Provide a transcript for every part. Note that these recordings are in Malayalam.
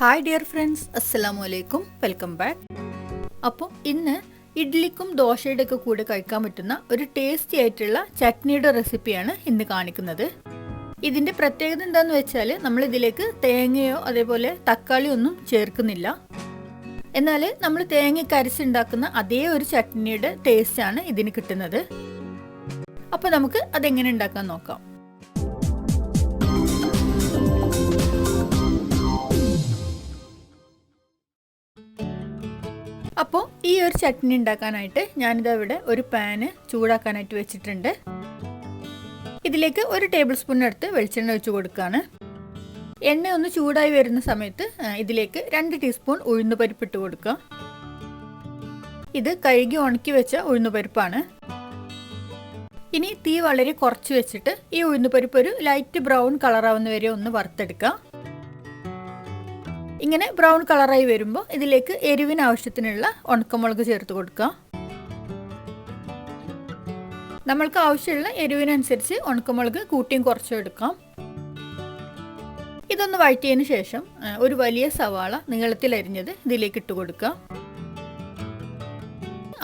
ഹായ് ഡിയർ ഫ്രണ്ട്സ് അസ്സലാമു അലൈക്കും വെൽക്കം ബാക്ക് അപ്പോൾ ഇന്ന് ഇഡ്ലിക്കും ദോശയുടെ ഒക്കെ കൂടെ കഴിക്കാൻ പറ്റുന്ന ഒരു ടേസ്റ്റി ആയിട്ടുള്ള ചട്നിയുടെ റെസിപ്പിയാണ് ഇന്ന് കാണിക്കുന്നത്. ഇതിന്റെ പ്രത്യേകത എന്താണെന്ന് വെച്ചാൽ നമ്മൾ ഇതിലേക്ക് തേങ്ങയോ അതേപോലെ തക്കാളിയോ ഒന്നും ചേർക്കുന്നില്ല. എന്നാൽ നമ്മൾ തേങ്ങയ്ക്ക് അരച്ചുണ്ടാക്കുന്ന അതേ ഒരു ചട്നിയുടെ ടേസ്റ്റാണ് ഇതിന് കിട്ടുന്നത്. അപ്പോൾ നമുക്ക് അതെങ്ങനെ ഉണ്ടാക്കാൻ നോക്കാം. അപ്പോൾ ഈ ഒരു ചട്നി ഉണ്ടാക്കാനായിട്ട് ഞാനിതാ ഇവിടെ ഒരു പാന് ചൂടാക്കാനായിട്ട് വെച്ചിട്ടുണ്ട്. ഇതിലേക്ക് ഒരു ടേബിൾ സ്പൂൺ എടുത്ത് വെളിച്ചെണ്ണ ഒഴിച്ച് കൊടുക്കുകയാണ് എണ്ണ ഒന്ന് ചൂടായി വരുന്ന സമയത്ത് ഇതിലേക്ക് രണ്ട് ടീസ്പൂൺ ഉഴുന്ന് പരിപ്പ് ഇട്ട് കൊടുക്കുക ഇത് കഴുകി ഉണക്കി വെച്ച ഉഴുന്ന് പരിപ്പാണ്. ഇനി തീ വളരെ കുറച്ച് വെച്ചിട്ട് ഈ ഉഴുന്ന് പരിപ്പ് ഒരു ലൈറ്റ് ബ്രൗൺ കളറാവുന്ന വരെ ഒന്ന് വറുത്തെടുക്കുക ഇങ്ങനെ ബ്രൗൺ കളറായി വരുമ്പോൾ ഇതിലേക്ക് എരിവിന് ആവശ്യത്തിനുള്ള ഉണക്കമുളക് ചേർത്ത് കൊടുക്കുക. നമ്മൾക്ക് ആവശ്യമുള്ള എരിവിനനുസരിച്ച് ഉണക്കമുളക് കൂട്ടിയും കുറച്ചും എടുക്കാം. ഇതൊന്ന് വഴറ്റിയതിന് ശേഷം ഒരു വലിയ സവാള നീളത്തിൽ അരിഞ്ഞത് ഇതിലേക്ക് ഇട്ട് കൊടുക്കുക.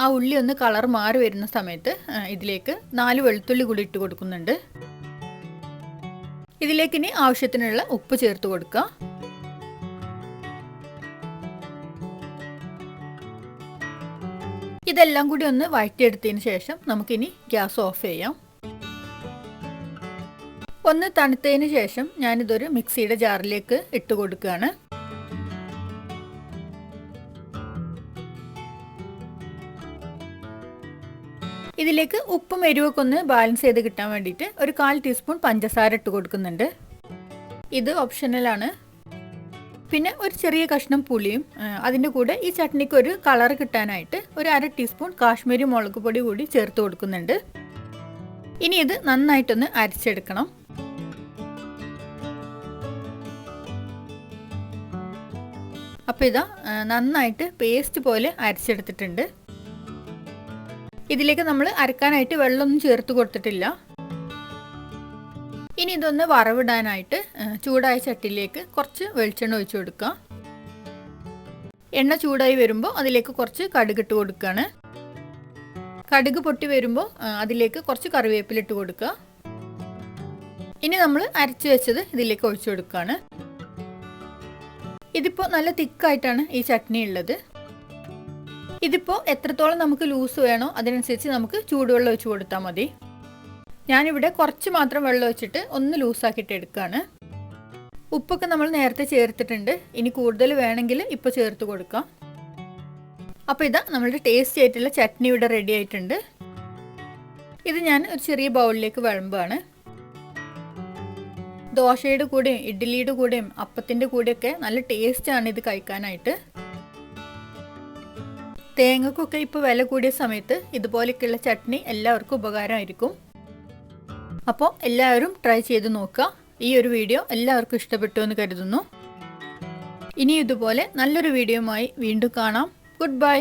ആ ഉള്ളി ഒന്ന് കളർ മാറി വരുന്ന സമയത്ത് ഇതിലേക്ക് നാല് വെളുത്തുള്ളി കൂടി ഇട്ട് കൊടുക്കുന്നുണ്ട്. ഇതിലേക്ക് ഇനി ആവശ്യത്തിനുള്ള ഉപ്പ് ചേർത്ത് കൊടുക്കുക. ഇതെല്ലാം കൂടി ഒന്ന് വഴറ്റിയെടുത്തതിന് ശേഷം നമുക്കിനി ഗ്യാസ് ഓഫ് ചെയ്യാം. ഒന്ന് തണുത്തതിന് ശേഷം ഞാനിതൊരു മിക്സിയുടെ ജാറിലേക്ക് ഇട്ട് കൊടുക്കുകയാണ്. ഇതിലേക്ക് ഉപ്പും എരിവൊക്കെ ഒന്ന് ബാലൻസ് ചെയ്ത് കിട്ടാൻ വേണ്ടിയിട്ട് ഒരു കാൽ ടീസ്പൂൺ പഞ്ചസാര ഇട്ട് കൊടുക്കുന്നുണ്ട്. ഇത് ഓപ്ഷണലാണ് പിന്നെ ഒരു ചെറിയ കഷ്ണം പുളിയും അതിന്റെ കൂടെ ഈ ചട്നിക്ക് ഒരു കളർ കിട്ടാനായിട്ട് ഒരു അര ടീസ്പൂൺ കാശ്മീരി മുളക് പൊടി കൂടി ചേർത്ത് കൊടുക്കുന്നുണ്ട്. ഇനി ഇത് നന്നായിട്ടൊന്ന് അരച്ചെടുക്കണം. അപ്പോൾ ഇതാ നന്നായിട്ട് പേസ്റ്റ് പോലെ അരച്ചെടുത്തിട്ടുണ്ട്. ഇതിലേക്ക് നമ്മൾ അരക്കാനായിട്ട് വെള്ളമൊന്നും ചേർത്ത് കൊടുത്തിട്ടില്ല. ഇനി ഇതൊന്ന് വറവിടാനായിട്ട് ചൂടായ ചട്ടിയിലേക്ക് കുറച്ച് വെളിച്ചെണ്ണ ഒഴിച്ചു കൊടുക്കുക എണ്ണ ചൂടായി വരുമ്പോൾ അതിലേക്ക് കുറച്ച് കടുക് ഇട്ട് കൊടുക്കുകയാണ് കടുക് പൊട്ടി വരുമ്പോൾ അതിലേക്ക് കുറച്ച് കറിവേപ്പില ഇട്ട് കൊടുക്കുക. ഇനി നമ്മൾ അരച്ചു വെച്ചത് ഇതിലേക്ക് ഒഴിച്ചു കൊടുക്കുകയാണ് ഇതിപ്പോൾ നല്ല തിക്കായിട്ടാണ് ഈ ചട്നി ഉള്ളത്. ഇതിപ്പോൾ എത്രത്തോളം നമുക്ക് ലൂസ് വേണോ അതിനനുസരിച്ച് നമുക്ക് ചൂടുവെള്ളം ഒഴിച്ചു കൊടുത്താൽ മതി. ഞാനിവിടെ കുറച്ച് മാത്രം വെള്ളം വെച്ചിട്ട് ഒന്ന് ലൂസാക്കിയിട്ട് എടുക്കുകയാണ് ഉപ്പൊക്കെ നമ്മൾ നേരത്തെ ചേർത്തിട്ടുണ്ട്. ഇനി കൂടുതൽ വേണമെങ്കിൽ ഇപ്പോൾ ചേർത്ത് കൊടുക്കാം. അപ്പോൾ ഇതാ നമ്മളുടെ ടേസ്റ്റി ആയിട്ടുള്ള ചട്നി ഇവിടെ റെഡി ആയിട്ടുണ്ട്. ഇത് ഞാൻ ഒരു ചെറിയ ബൗളിലേക്ക് വിളമ്പാണ്. ദോശയുടെ കൂടെയും ഇഡ്ഡലിയുടെ കൂടെയും അപ്പത്തിന്റെ കൂടെയൊക്കെ നല്ല ടേസ്റ്റാണ് ഇത് കഴിക്കാനായിട്ട്. തേങ്ങക്കൊക്കെ ഇപ്പോൾ വില കൂടിയ സമയത്ത് ഇതുപോലെയൊക്കെയുള്ള ചട്നി എല്ലാവർക്കും ഉപകാരമായിരിക്കും. അപ്പോൾ എല്ലാവരും ട്രൈ ചെയ്ത് നോക്കുക. ഈ ഒരു വീഡിയോ എല്ലാവർക്കും ഇഷ്ടപ്പെട്ടു എന്ന് കരുതുന്നു. ഇനി ഇതുപോലെ നല്ലൊരു വീഡിയോയുമായി വീണ്ടും കാണാം. Good bye